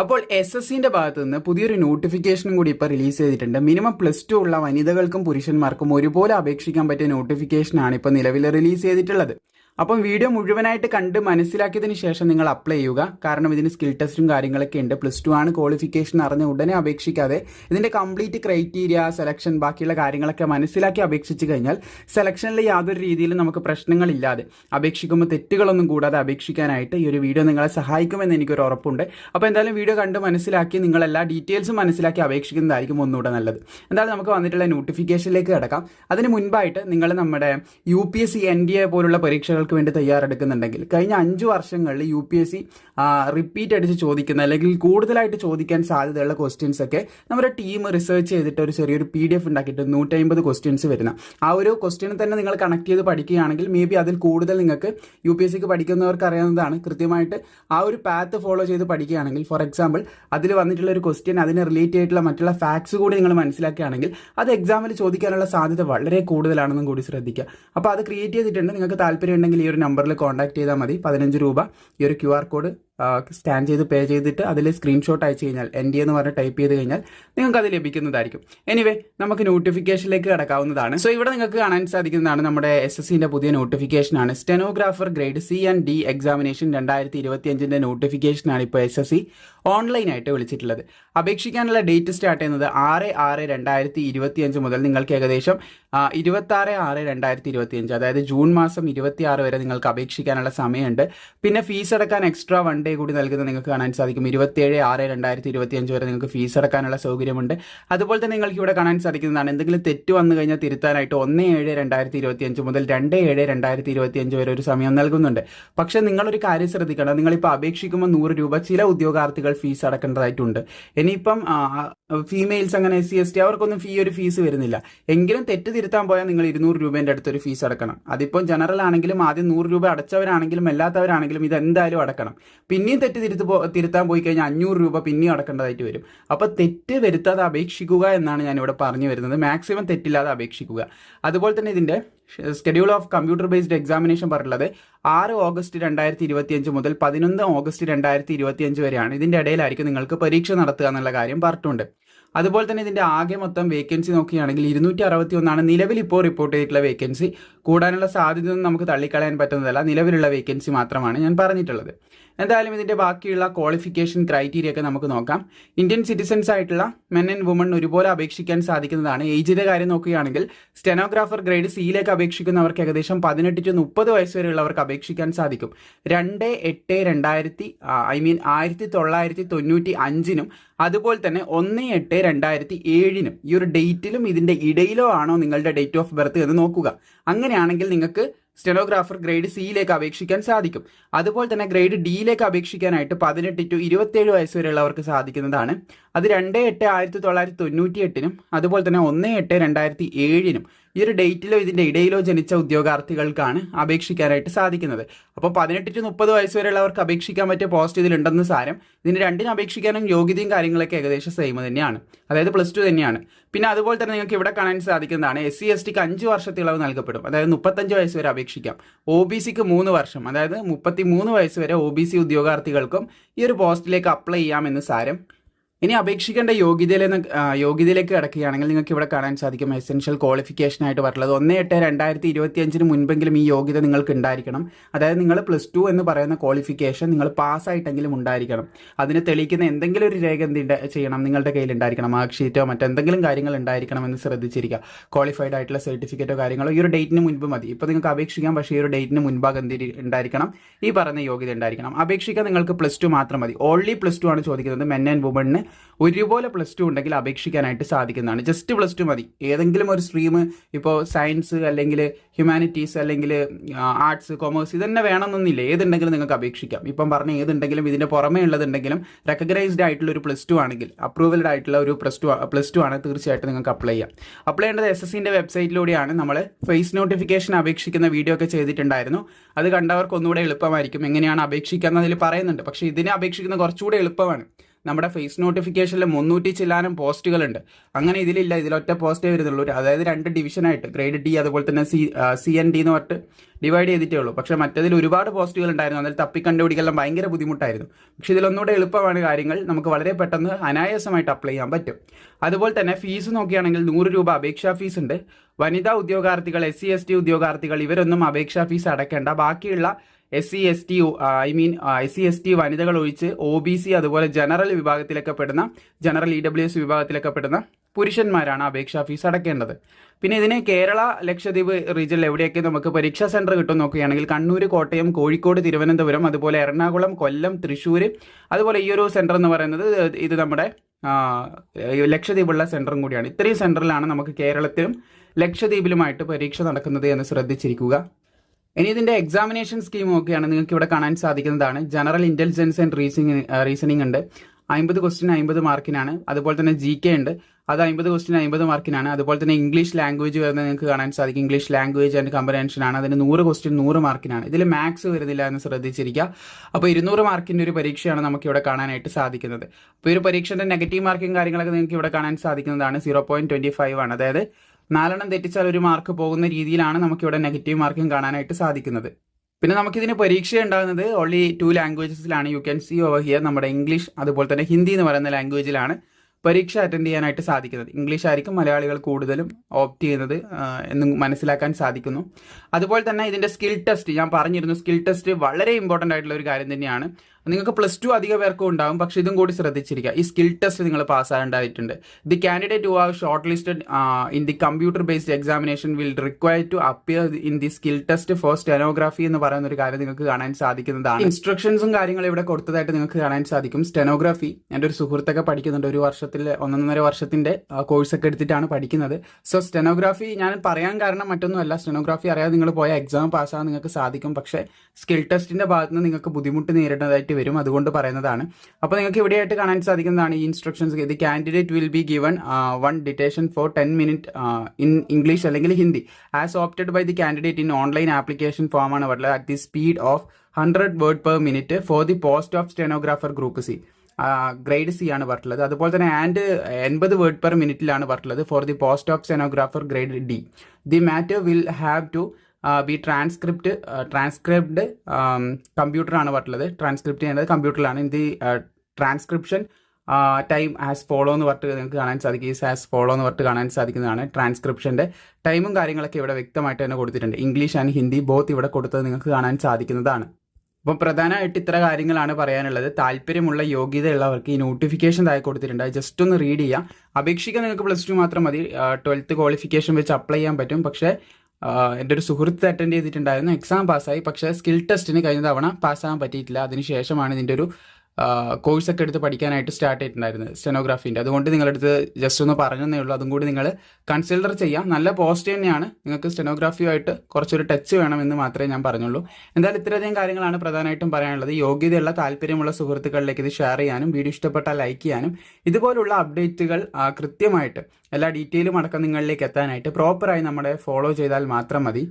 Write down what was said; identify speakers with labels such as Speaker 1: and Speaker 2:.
Speaker 1: അപ്പോൾ S S സിന്റെ ഭാഗത്ത് നിന്ന് പുതിയൊരു നോട്ടിഫിക്കേഷനും കൂടി ഇപ്പോൾ റിലീസ് ചെയ്തിട്ടുണ്ട്. മിനിമം പ്ലസ് ടു ഉള്ള വനിതകൾക്കും പുരുഷന്മാർക്കും ഒരുപോലെ അപേക്ഷിക്കാൻ പറ്റിയ നോട്ടിഫിക്കേഷനാണ് ഇപ്പോൾ നിലവിൽ റിലീസ് ചെയ്തിട്ടുള്ളത്. അപ്പം വീഡിയോ മുഴുവനായിട്ട് കണ്ട് മനസ്സിലാക്കിയതിന് ശേഷം നിങ്ങൾ അപ്ലൈ ചെയ്യുക. കാരണം ഇതിന് സ്കിൽ ടെസ്റ്റും കാര്യങ്ങളൊക്കെ ഉണ്ട്. പ്ലസ് ടു ആണ് ക്വാളിഫിക്കേഷൻ അറിഞ്ഞ് ഉടനെ അപേക്ഷിക്കാതെ ഇതിന്റെ കംപ്ലീറ്റ് ക്രൈറ്റീരിയ സെലക്ഷൻ ബാക്കിയുള്ള കാര്യങ്ങളൊക്കെ മനസ്സിലാക്കി അപേക്ഷിച്ച് കഴിഞ്ഞാൽ സെലക്ഷനിൽ യാതൊരു രീതിയിലും നമുക്ക് പ്രശ്നങ്ങളില്ലാതെ അപേക്ഷിക്കുമ്പോൾ തെറ്റുകളൊന്നും കൂടാതെ അപേക്ഷിക്കാനായിട്ട് ഈ ഒരു വീഡിയോ നിങ്ങളെ സഹായിക്കുമെന്ന് എനിക്കൊരു ഉറപ്പുണ്ട്. അപ്പോൾ എന്തായാലും വീഡിയോ കണ്ട് മനസ്സിലാക്കി നിങ്ങൾ എല്ലാ ഡീറ്റെയിൽസും മനസ്സിലാക്കി അപേക്ഷിക്കുന്നതായിരിക്കും ഒന്നുകൂടെ നല്ലത്. എന്തായാലും നമുക്ക് വന്നിട്ടുള്ള നോട്ടിഫിക്കേഷനിലേക്ക് കിടക്കാം. അതിന് മുൻപായിട്ട് നിങ്ങൾ നമ്മുടെ U P S C N D A പോലുള്ള വേണ്ടി തയ്യാറെടുക്കുന്നുണ്ടെങ്കിൽ കഴിഞ്ഞ അഞ്ച് വർഷങ്ങളിൽ U P S C repeat അടിച്ച് ചോദിക്കുന്ന അല്ലെങ്കിൽ കൂടുതലായിട്ട് ചോദിക്കാൻ സാധ്യതയുള്ള ക്വസ്റ്റ്യൻസ് ഒക്കെ നമ്മുടെ ടീം റിസർച്ച് ചെയ്തിട്ട് ഒരു ചെറിയൊരു പി ഡി എഫ് ഉണ്ടാക്കിയിട്ട് നൂറ്റമ്പത് ക്വസ്റ്റ്യൻസ് വരുന്ന. ആ ഒരു ക്വസ്റ്റ്യൻ തന്നെ നിങ്ങൾ കണക്ട് ചെയ്ത് പഠിക്കുകയാണെങ്കിൽ മേ ബി അതിൽ കൂടുതൽ നിങ്ങൾക്ക് യു പി എസ് സിക്ക് പഠിക്കുന്നവർക്ക് അറിയാവുന്നതാണ്. കൃത്യമായിട്ട് ആ ഒരു പാത്ത് ഫോളോ ചെയ്ത് പഠിക്കുകയാണെങ്കിൽ ഫോർ എക്സാമ്പിൾ അതിൽ വന്നിട്ടുള്ള ഒരു ക്വസ്റ്റ്യൻ അതിനെ റിലേറ്റ് ആയിട്ടുള്ള മറ്റുള്ള ഫാക്ട്സ് കൂടി നിങ്ങൾ മനസ്സിലാക്കുകയാണെങ്കിൽ അത് എക്സാമിൽ ചോദിക്കാനുള്ള സാധ്യത വളരെ കൂടുതലാണെന്നും കൂടി ശ്രദ്ധിക്കുക. അപ്പോൾ അത് ക്രിയേറ്റ് ചെയ്തിട്ടുണ്ട്. നിങ്ങൾക്ക് താല്പര്യം ഉണ്ടെങ്കിൽ ഈ ഒരു നമ്പറിൽ കോൺടാക്ട് ചെയ്താൽ മതി. പതിനഞ്ച് രൂപ. ഈ ഒരു ക്യു കോഡ് സ്കാൻ ചെയ്ത് പേ ചെയ്തിട്ട് അതിൽ സ്ക്രീൻഷോട്ട് അയച്ചു കഴിഞ്ഞാൽ എൻ ഡി എന്ന് പറഞ്ഞ് ടൈപ്പ് ചെയ്ത് കഴിഞ്ഞാൽ നിങ്ങൾക്ക് അത് ലഭിക്കുന്നതായിരിക്കും. എനിവേ നമുക്ക് നോട്ടിഫിക്കേഷനിലേക്ക് കിടക്കാവുന്നതാണ്. സോ ഇവിടെ നിങ്ങൾക്ക് കാണാൻ സാധിക്കുന്നതാണ് നമ്മുടെ എസ് എസ് സിന്റെ പുതിയ നോട്ടിഫിക്കേഷനാണ് stenographer grade C and D examination രണ്ടായിരത്തി ഇരുപത്തി അഞ്ചിന്റെ നോട്ടിഫിക്കേഷനാണ് ഇപ്പോൾ എസ് എസ് സി ഓൺലൈനായിട്ട് വിളിച്ചിട്ടുള്ളത്. അപേക്ഷിക്കാനുള്ള ഡേറ്റ് സ്റ്റാർട്ട് ചെയ്യുന്നത് ആറ് ആറ് രണ്ടായിരത്തി ഇരുപത്തി അഞ്ച് മുതൽ നിങ്ങൾക്ക് ഏകദേശം ഇരുപത്തി ആറ് രണ്ടായിരത്തി ഇരുപത്തി അഞ്ച് അതായത് ജൂൺ മാസം ഇരുപത്തി ആറ് വരെ നിങ്ങൾക്ക് അപേക്ഷിക്കാനുള്ള സമയമുണ്ട്. പിന്നെ ഫീസ് അടക്കാൻ എക്സ്ട്രാ വൺ ഡേ കൂടി നൽകുന്നത് നിങ്ങൾക്ക് കാണാൻ സാധിക്കും. ഇരുപത്തിയേഴ് ആറ് രണ്ടായിരത്തി ഇരുപത്തി അഞ്ച് വരെ നിങ്ങൾക്ക് ഫീസ് അടക്കാനുള്ള സൗകര്യമുണ്ട്. അതുപോലെ തന്നെ നിങ്ങൾക്ക് ഇവിടെ കാണാൻ സാധിക്കുന്നതാണ് എന്തെങ്കിലും തെറ്റ് വന്നു കഴിഞ്ഞാൽ തിരുത്താനായിട്ട് ഒന്ന് ഏഴ് രണ്ടായിരത്തി ഇരുപത്തി അഞ്ച് മുതൽ രണ്ട് ഏഴ് രണ്ടായിരത്തി ഇരുപത്തി അഞ്ച് വരെ ഒരു സമയം നൽകുന്നുണ്ട്. പക്ഷേ നിങ്ങളൊരു കാര്യം ശ്രദ്ധിക്കണം നിങ്ങളിപ്പോൾ അപേക്ഷിക്കുമ്പോൾ നൂറ് രൂപ ചില ഉദ്യോഗാർത്ഥികൾ ഫീസ് അടക്കേണ്ടതായിട്ടുണ്ട്. ഇനിയിപ്പം ഫീമെയിൽസ് അങ്ങനെ എസ് സി എസ് ടി അവർക്കൊന്നും ഫീ ഒരു ഫീസ് വരുന്നില്ല. എങ്കിലും തെറ്റ് തിരുത്താൻ പോയാൽ നിങ്ങൾ ഇരുന്നൂറ് രൂപേന്റെ അടുത്തൊരു ഫീസ് അടക്കണം. അതിപ്പം ജനറൽ ആണെങ്കിലും ആദ്യം നൂറ് രൂപ അടച്ചവരാണെങ്കിലും അല്ലാത്തവരാണെങ്കിലും ഇത് എന്തായാലും അടക്കണം. പിന്നെയും തെറ്റ് തിരുത്ത് തിരുത്താൻ പോയി കഴിഞ്ഞാൽ അഞ്ഞൂറ് രൂപ പിന്നെയും അടക്കേണ്ടതായിട്ട് വരും. അപ്പോൾ തെറ്റ് വരുത്താതെ അപേക്ഷിക്കുക എന്നാണ് ഞാൻ ഇവിടെ പറഞ്ഞു വരുന്നത്. മാക്സിമം തെറ്റില്ലാതെ അപേക്ഷിക്കുക. അതുപോലെ തന്നെ ഇതിന്റെ schedule of computer based examination പറഞ്ഞുള്ളത് ആറ് ഓഗസ്റ്റ് രണ്ടായിരത്തി ഇരുപത്തിയഞ്ച് മുതൽ പതിനൊന്ന് ഓഗസ്റ്റ് രണ്ടായിരത്തി ഇരുപത്തിയഞ്ച് വരെയാണ്. ഇതിന്റെ ഇടയിലായിരിക്കും നിങ്ങൾക്ക് പരീക്ഷ നടത്തുക എന്നുള്ള കാര്യം പറഞ്ഞിട്ടുണ്ട്. അതുപോലെ തന്നെ ഇതിന്റെ ആകെ മൊത്തം വേക്കൻസി നോക്കുകയാണെങ്കിൽ ഇരുന്നൂറ്റി അറുപത്തി ഒന്നാണ് നിലവിൽ ഇപ്പോൾ റിപ്പോർട്ട് ചെയ്തിട്ടുള്ള വേക്കൻസി കൂടാനുള്ള സാധ്യതയൊന്നും നമുക്ക് തള്ളിക്കളയാൻ പറ്റുന്നതല്ല. നിലവിലുള്ള വേക്കൻസി മാത്രമാണ് ഞാൻ പറഞ്ഞിട്ടുള്ളത്. എന്തായാലും ഇതിന്റെ ബാക്കിയുള്ള ക്വാളിഫിക്കേഷൻ ക്രൈറ്റീരിയ ഒക്കെ നമുക്ക് നോക്കാം. ഇന്ത്യൻ സിറ്റിസൻസ് ആയിട്ടുള്ള മെൻ ആൻഡ് വുമൺ ഒരുപോലെ അപേക്ഷിക്കാൻ സാധിക്കുന്നതാണ്. ഏജിന്റെ കാര്യം നോക്കുകയാണെങ്കിൽ സ്റ്റെനോഗ്രാഫർ ഗ്രേഡ് സിയിലേക്ക് അപേക്ഷിക്കുന്നവർക്ക് ഏകദേശം പതിനെട്ട് ടു മുപ്പത് വയസ്സ് വരെയുള്ളവർക്ക് അപേക്ഷിക്കാൻ സാധിക്കും. രണ്ട് എട്ട് രണ്ടായിരത്തി ഐ മീൻ ആയിരത്തി തൊള്ളായിരത്തി തൊണ്ണൂറ്റി അഞ്ചിനും അതുപോലെ തന്നെ ഒന്ന് എട്ട് രണ്ടായിരത്തി ഏഴിനും ഈ ഒരു ഡേറ്റിലും ഇതിന്റെ ഇടയിലോ ആണോ നിങ്ങളുടെ ഡേറ്റ് ഓഫ് ബർത്ത് എന്ന് നോക്കുക. അങ്ങനെയാണെങ്കിൽ നിങ്ങൾക്ക് സ്റ്റെനോഗ്രാഫർ ഗ്രേഡ് സിയിലേക്ക് അപേക്ഷിക്കാൻ സാധിക്കും. അതുപോലെ തന്നെ ഗ്രേഡ് ഡിയിലേക്ക് അപേക്ഷിക്കാനായിട്ട് പതിനെട്ട് ടു ഇരുപത്തേഴ് വയസ്സ് വരെയുള്ളവർക്ക് സാധിക്കുന്നതാണ്. അത് രണ്ട് എട്ട് ആയിരത്തി തൊള്ളായിരത്തി തൊണ്ണൂറ്റി എട്ടിനും അതുപോലെ തന്നെ ഒന്ന് എട്ട് രണ്ടായിരത്തി ഏഴിനും ഈ ഒരു ഡേറ്റിലോ ഇതിന്റെ ഇടയിലോ ജനിച്ച ഉദ്യോഗാർത്ഥികൾക്കാണ് അപേക്ഷിക്കാനായിട്ട് സാധിക്കുന്നത്. അപ്പോൾ പതിനെട്ട് ടു മുപ്പത് വയസ്സ് വരെയുള്ളവർക്ക് അപേക്ഷിക്കാൻ പറ്റിയ പോസ്റ്റ് ഇതിലുണ്ടെന്ന് സാരം. ഇതിന് രണ്ടിനും അപേക്ഷിക്കാനും യോഗ്യതയും കാര്യങ്ങളൊക്കെ ഏകദേശം സെയിം തന്നെയാണ്. അതായത് പ്ലസ് ടു തന്നെയാണ്. പിന്നെ അതുപോലെ തന്നെ നിങ്ങൾക്ക് ഇവിടെ കാണാൻ സാധിക്കുന്നതാണ് എസ് സി എസ് ടിക്ക് അഞ്ച് വർഷത്തെ ഇളവ് നൽകപ്പെടും. അതായത് മുപ്പത്തഞ്ച് വയസ്സ് വരെ അപേക്ഷിക്കാം. ഒ ബി സിക്ക് മൂന്ന് വർഷം. അതായത് മുപ്പത്തി മൂന്ന് വയസ്സ് വരെ ഒ ബി സി ഉദ്യോഗാർത്ഥികൾക്കും ഈ ഒരു പോസ്റ്റിലേക്ക് അപ്ലൈ ചെയ്യാമെന്ന് സാരം ഇനി അപേക്ഷിക്കേണ്ട യോഗ്യതയിലെന്ന് യോഗ്യതയിലേക്ക് കിടക്കുകയാണെങ്കിൽ നിങ്ങൾക്ക് ഇവിടെ കാണാൻ സാധിക്കും എസെൻഷ്യൽ ക്വാളിഫിക്കേഷൻ ആയിട്ട് പറഞ്ഞത് ഒന്ന് എട്ട് രണ്ടായിരത്തി ഇരുപത്തി അഞ്ചിന് മുൻപെങ്കിലും ഈ യോഗ്യത നിങ്ങൾക്ക് ഉണ്ടായിരിക്കണം. അതായത് നിങ്ങൾ പ്ലസ് ടു എന്ന് പറയുന്ന ക്വാളിഫിക്കേഷൻ നിങ്ങൾ പാസ്സായിട്ടെങ്കിലും ഉണ്ടായിരിക്കണം. അതിന് തെളിയിക്കുന്ന എന്തെങ്കിലും ഒരു രേഖ എന്ത് ചെയ്യണം നിങ്ങളുടെ കയ്യിൽ ഉണ്ടായിരിക്കണം. മാർക്ക് ഷീറ്റോ മറ്റെന്തെങ്കിലും കാര്യങ്ങൾ ഉണ്ടായിരിക്കണം എന്ന് ശ്രദ്ധിച്ചിരിക്കുക. ക്വാളിഫൈഡ് ആയിട്ടുള്ള സർട്ടിഫിക്കറ്റോ കാര്യങ്ങളോ ഈ ഒരു ഡേറ്റിന് മുൻപ് മതി. ഇപ്പോൾ നിങ്ങൾക്ക് അപേക്ഷിക്കാം പക്ഷേ ഈ ഒരു ഡേറ്റിന് മുൻപാകെ എന്ത് ഉണ്ടായിരിക്കണം? ഈ പറയുന്ന യോഗ്യത ഉണ്ടായിരിക്കണം. അപേക്ഷിക്കാൻ നിങ്ങൾക്ക് പ്ലസ് ടു മാത്രം മതി. ഓൺലി പ്ലസ് ടു ആണ് ചോദിക്കുന്നത്. മെൻ ആൻഡ് വുമണിന് ഒരുപോലെ പ്ലസ് ടു ഉണ്ടെങ്കിൽ അപേക്ഷിക്കാനായിട്ട് സാധിക്കുന്നതാണ്. ജസ്റ്റ് പ്ലസ് ടു മതി. ഏതെങ്കിലും ഒരു സ്ട്രീം ഇപ്പോൾ സയൻസ് അല്ലെങ്കിൽ ഹ്യൂമാനിറ്റീസ് അല്ലെങ്കിൽ ആർട്സ് കൊമേഴ്സ് ഇതന്നെ വേണമെന്നൊന്നുമില്ല. ഏതുണ്ടെങ്കിലും നിങ്ങൾക്ക് അപേക്ഷിക്കാം. ഇപ്പം പറഞ്ഞ ഏതുണ്ടെങ്കിലും ഇതിന്റെ പുറമേ ഉള്ളതുണ്ടെങ്കിലും റെക്കഗ്നൈസ്ഡ് ആയിട്ടുള്ള ഒരു പ്ലസ് ടു ആണെങ്കിൽ അപ്രൂവൽഡ് ആയിട്ടുള്ള ഒരു പ്ലസ് ടു പ്ലസ് ടു ആണ് തീർച്ചയായിട്ടും നിങ്ങൾക്ക് അപ്ലൈ ചെയ്യാം. അപ്ലൈ ചെയ്യേണ്ടത് എസ് എസ് സിന്റെ വെബ്സൈറ്റിലൂടെയാണ് നമ്മൾ ഫേസ് നോട്ടിഫിക്കേഷൻ അപേക്ഷിക്കുന്ന വീഡിയോ ഒക്കെ ചെയ്തിട്ടുണ്ടായിരുന്നു. അത് കണ്ടവർക്ക് ഒന്നുകൂടെ എളുപ്പമായിരിക്കും. എങ്ങനെയാണ് അപേക്ഷിക്കുക എന്നതിൽ പറയുന്നുണ്ട്. പക്ഷേ ഇതിനെ അപേക്ഷിക്കുന്ന കുറച്ചുകൂടെ എളുപ്പമാണ്. നമ്മുടെ ഫേസ് നോട്ടിഫിക്കേഷനിൽ മുന്നൂറ്റി ചില്ലാനും പോസ്റ്റുകളുണ്ട്. അങ്ങനെ ഇതിലില്ല ഇതിലൊറ്റ പോസ്റ്റേ വരുന്നുള്ളൂ. അതായത് രണ്ട് ഡിവിഷനായിട്ട് ഗ്രേഡ് ഡി അതുപോലെ തന്നെ സി സി എൻ ഡി എന്ന് പറഞ്ഞിട്ട് ഡിവൈഡ് ചെയ്തിട്ടേ ഉള്ളൂ. പക്ഷേ മറ്റതിൽ ഒരുപാട് പോസ്റ്റുകൾ ഉണ്ടായിരുന്നു. അതിൽ കണ്ടുപിടിക്കാൻ ഭയങ്കര ബുദ്ധിമുട്ടായിരുന്നു. പക്ഷേ ഇതിലൊന്നുകൂടെ എളുപ്പമാണ് കാര്യങ്ങൾ. നമുക്ക് വളരെ പെട്ടെന്ന് അനായാസമായിട്ട് അപ്ലൈ ചെയ്യാൻ പറ്റും. അതുപോലെ തന്നെ ഫീസ് നോക്കുകയാണെങ്കിൽ നൂറ് രൂപ അപേക്ഷാ ഫീസ് ഉണ്ട്. വനിതാ ഉദ്യോഗാർത്ഥികൾ എസ് സി എസ് ടി ഉദ്യോഗാർത്ഥികൾ ഇവരൊന്നും അപേക്ഷാ ഫീസ് അടയ്ക്കേണ്ട. ബാക്കിയുള്ള S C S T I mean S C S T വനിതകൾ ഒഴിച്ച് ഒ ബി സി അതുപോലെ ജനറൽ വിഭാഗത്തിലൊക്കെ പെടുന്ന ജനറൽ ഇ ഡബ്ല്യു എസ് വിഭാഗത്തിലൊക്കെ പെടുന്ന പുരുഷന്മാരാണ് അപേക്ഷാ ഫീസ് അടക്കേണ്ടത്. പിന്നെ ഇതിന് കേരള ലക്ഷദ്വീപ് റീജിയനിൽ എവിടെയൊക്കെ നമുക്ക് പരീക്ഷാ സെന്റർ കിട്ടും നോക്കുകയാണെങ്കിൽ കണ്ണൂർ കോട്ടയം കോഴിക്കോട് തിരുവനന്തപുരം അതുപോലെ എറണാകുളം കൊല്ലം തൃശ്ശൂർ അതുപോലെ ഈ ഒരു സെന്റർ എന്ന് പറയുന്നത് ഇത് നമ്മുടെ ലക്ഷദ്വീപുള്ള സെന്ററും കൂടിയാണ്. ഇത്രയും സെന്ററിലാണ് നമുക്ക് കേരളത്തിലും ലക്ഷദ്വീപിലുമായിട്ട് പരീക്ഷ നടക്കുന്നത് എന്ന് ശ്രദ്ധിച്ചിരിക്കുക. ഇനി ഇതിന്റെ എക്സാമിനേഷൻ സ്കീം ഒക്കെയാണ് നിങ്ങൾക്ക് ഇവിടെ കാണാൻ സാധിക്കുന്നതാണ്. General intelligence and reasoning reasoning ഉണ്ട്. അമ്പത് ക്വസ്റ്റ്യൻ അമ്പത് മാർക്കിനാണ് അതുപോലെ തന്നെ ജി കെ ഉണ്ട്. അത് അമ്പത് ക്വസ്റ്റ്യൻ അമ്പത് മാർക്കിനാണ് അതുപോലെ തന്നെ ഇംഗ്ലീഷ് ലാംഗ്വേജ് വരുന്നത് നിങ്ങൾക്ക് കാണാൻ സാധിക്കും. ഇംഗ്ലീഷ് ലാംഗ്വേജ് ആൻഡ് കമ്പറേഷൻ ആണ്. അതിന് നൂറ് ക്വസ്റ്റ്യൻ നൂറ് മാർക്കിനാണ് ഇതിൽ മാത്സ് വരുന്നില്ല എന്ന് ശ്രദ്ധിച്ചിരിക്കുക. അപ്പോൾ ഇരുന്നൂറ് മാർക്കിന്റെ ഒരു പരീക്ഷയാണ് നമുക്ക് ഇവിടെ കാണാനായിട്ട് സാധിക്കുന്നത്. അപ്പോൾ ഒരു പരീക്ഷയുടെ നെഗറ്റീവ് മാർക്കും കാര്യങ്ങളൊക്കെ നിങ്ങൾക്ക് ഇവിടെ കാണാൻ സാധിക്കുന്നതാണ്. സീറോ പോയിന്റ് ട്വന്റി ഫൈവ് ആണ്. അതായത് നാലെണ്ണം തെറ്റിച്ചാൽ ഒരു മാർക്ക് പോകുന്ന രീതിയിലാണ് നമുക്കിവിടെ നെഗറ്റീവ് മാർക്കും കാണാനായിട്ട് സാധിക്കുന്നത്. പിന്നെ നമുക്കിതിന് പരീക്ഷ ഉണ്ടാകുന്നത് only two ലാംഗ്വേജസിലാണ് you can see over here നമ്മുടെ ഇംഗ്ലീഷ് അതുപോലെ തന്നെ ഹിന്ദി എന്ന് പറയുന്ന ലാംഗ്വേജിലാണ് പരീക്ഷ അറ്റൻഡ് ചെയ്യാനായിട്ട് സാധിക്കുന്നത്. ഇംഗ്ലീഷ് ആയിരിക്കും മലയാളികൾ കൂടുതലും ഓപ്റ്റ് ചെയ്യുന്നത് എന്ന് മനസ്സിലാക്കാൻ സാധിക്കുന്നു. അതുപോലെ തന്നെ ഇതിന്റെ സ്കിൽ ടെസ്റ്റ് ഞാൻ പറഞ്ഞിരുന്നു സ്കിൽ ടെസ്റ്റ് വളരെ ഇമ്പോർട്ടന്റ് ആയിട്ടുള്ള ഒരു കാര്യം തന്നെയാണ്. നിങ്ങൾക്ക് പ്ലസ് ടു അധിക പേർക്കും ഉണ്ടാകും പക്ഷേ ഇതും കൂടി ശ്രദ്ധിച്ചിരിക്കുക. ഈ സ്കിൽ ടെസ്റ്റ് നിങ്ങൾ പാസ്സാകേണ്ടതായിട്ടുണ്ട് the candidate who are shortlisted in the computer based examination will require to appear in the skill test for stenography എന്ന് പറയുന്ന ഒരു കാര്യം നിങ്ങൾക്ക് കാണാൻ സാധിക്കുന്നതാണ്. ഇൻസ്ട്രക്ഷൻസും കാര്യങ്ങളും ഇവിടെ കൊടുത്തതായിട്ട് നിങ്ങൾക്ക് കാണാൻ സാധിക്കും. സ്റ്റെനോഗ്രാഫി എന്റെ ഒരു സുഹൃത്തൊക്കെ പഠിക്കുന്നുണ്ട്. ഒരു വർഷത്തിൽ ഒന്നൊന്നര വർഷത്തിന്റെ കോഴ്സൊക്കെ എടുത്തിട്ടാണ് പഠിക്കുന്നത്. സോ സ്റ്റെനോഗ്രാഫി ഞാൻ പറയാൻ കാരണം മറ്റൊന്നുമല്ല. സ്റ്റെനോഗ്രാഫി അറിയാതെ നിങ്ങൾ പോയ എക്സാം പാസ്സാകാൻ നിങ്ങൾക്ക് സാധിക്കും. പക്ഷേ സ്കിൽ ടെസ്റ്റിന്റെ ഭാഗത്ത് നിന്ന് നിങ്ങൾക്ക് ബുദ്ധിമുട്ട് നേരിടുന്നതായിട്ട് വരും അതുകൊണ്ട് പറയുന്നതാണ്. അപ്പോൾ നിങ്ങൾക്ക് ഇവിടെയായിട്ട് കാണാൻ സാധിക്കുന്നതാണ് ഈ instructions the candidate will be given one dictation for ten minute in English അല്ലെങ്കിൽ Hindi as opted by the candidate in online application form ആണ് പറയുന്നത് at the speed of hundred word per minute for the post of stenographer group C grade C ആണ് പറഞ്ഞിട്ടുള്ളത് അതുപോലെ തന്നെ and എൺപത് word per മിനിറ്റിലാണ് പറഞ്ഞിട്ടുള്ളത് for the post of stenographer grade D the matter will have to be transcript transcribed കമ്പ്യൂട്ടറാണ് പറഞ്ഞിട്ടുള്ളത്. Transcript ചെയ്യേണ്ടത് കമ്പ്യൂട്ടറിലാണ് the transcription time as follow എന്ന് പറഞ്ഞിട്ട് നിങ്ങൾക്ക് കാണാൻ സാധിക്കും. ഈസ് ആസ് ഫോളോ എന്ന് പറഞ്ഞിട്ട് കാണാൻ സാധിക്കുന്നതാണ് ട്രാൻസ്ക്രിപ്ഷന്റെ ടൈമും കാര്യങ്ങളൊക്കെ ഇവിടെ വ്യക്തമായിട്ട് തന്നെ കൊടുത്തിട്ടുണ്ട്. ഇംഗ്ലീഷ് ആൻഡ് ഹിന്ദി ബോത്ത് ഇവിടെ കൊടുത്തത് നിങ്ങൾക്ക് കാണാൻ സാധിക്കുന്നതാണ്. അപ്പം പ്രധാനമായിട്ട് ഇത്ര കാര്യങ്ങളാണ് പറയാനുള്ളത്. താല്പര്യമുള്ള യോഗ്യതയുള്ളവർക്ക് ഈ നോട്ടിഫിക്കേഷൻ താഴെ കൊടുത്തിട്ടുണ്ട്. ജസ്റ്റ് ഒന്ന് റീഡ് ചെയ്യാം അപേക്ഷിക്കാൻ നിങ്ങൾക്ക് പ്ലസ് ടു മാത്രം മതി. ട്വൽത്ത് ക്വാളിഫിക്കേഷൻ വെച്ച് അപ്ലൈ ചെയ്യാൻ പറ്റും. പക്ഷേ എന്റെ ഒരു സുഹൃത്ത് അറ്റൻഡ് ചെയ്തിട്ടുണ്ടായിരുന്നു. എക്സാം പാസ്സായി പക്ഷേ സ്കിൽ ടെസ്റ്റിന് കഴിഞ്ഞ തവണ പാസ്സാകാൻ പറ്റിയിട്ടില്ല. അതിനുശേഷമാണ് ഇതിന്റെ ഒരു കോഴ്സ് ഒക്കെ എടുത്ത് പഠിക്കാനായിട്ട് സ്റ്റാർട്ട് ചെയ്തിട്ടുണ്ടായിരുന്നത് സ്റ്റെനോഗ്രാഫീന്റെ അതുകൊണ്ട് നിങ്ങളടുത്ത് ജസ്റ്റ് ഒന്ന് പറഞ്ഞതേ ഉള്ളൂ. അതും കൂടി നിങ്ങൾ കൺസിഡർ ചെയ്യാം. നല്ല പോസ്റ്റ് തന്നെയാണ്. നിങ്ങൾക്ക് സ്റ്റെനോഗ്രാഫിയുമായിട്ട് കുറച്ചൊരു ടച്ച് വേണമെന്ന് മാത്രമേ ഞാൻ പറഞ്ഞുള്ളൂ. എന്തായാലും ഇത്രയധികം കാര്യങ്ങളാണ് പ്രധാനമായിട്ടും പറയാനുള്ളത്. യോഗ്യതയുള്ള താല്പര്യമുള്ള സുഹൃത്തുക്കളിലേക്ക് ഇത് ഷെയർ ചെയ്യാനും വീഡിയോ ഇഷ്ടപ്പെട്ടാൽ ലൈക്ക് ചെയ്യാനും ഇതുപോലുള്ള അപ്ഡേറ്റുകൾ കൃത്യമായിട്ട് എല്ലാ ഡീറ്റെയിലും അടക്കം നിങ്ങളിലേക്ക് എത്താനായിട്ട് പ്രോപ്പറായി നമ്മളെ ഫോളോ ചെയ്താൽ മാത്രം മതി.